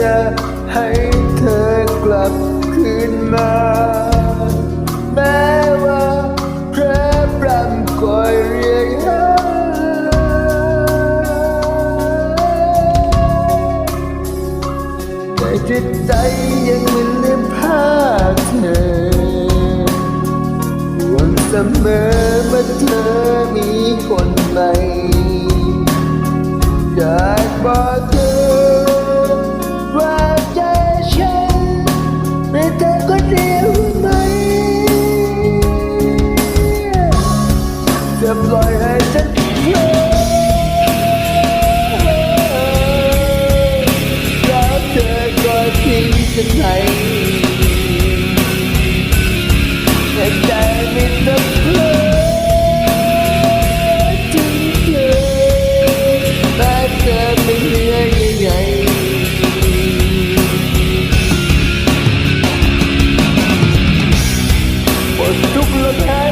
จะให้เธอกลับคืนมา แม้ว่าพระพรำคอยเรียกหาแต่จิตใจยังไม่ลืมภาพเธอห่วงเสมอเมื่อเธอมีคนใหม่อยากบอก ปล่อยให้ฉันเพลินแล้วเธอก็ทิ้งฉันไปแต่ใจไม่ต้องเพลินถึงเธอแม้เธอไม่เหลือยังไงหมดทุกลมหาย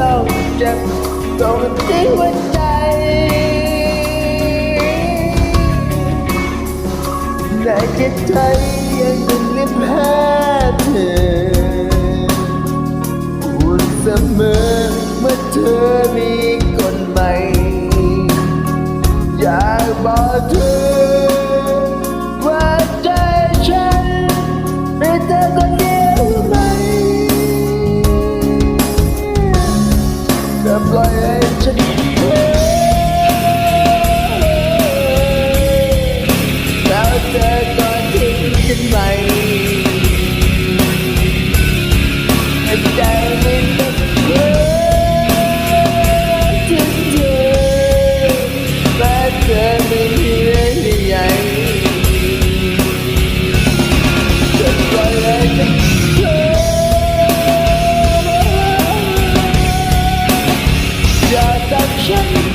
ต้องเจ็บต้องทิ้งหัวใจแต่จิตใจยังเป็นลิบแพ้เธอพูดเสมอเมื่อเธอมีคนใหม่ อยากบอกเธอ จะปล่อยให้ฉันแล้วเธอก็ทิ้งฉันไป Yeah.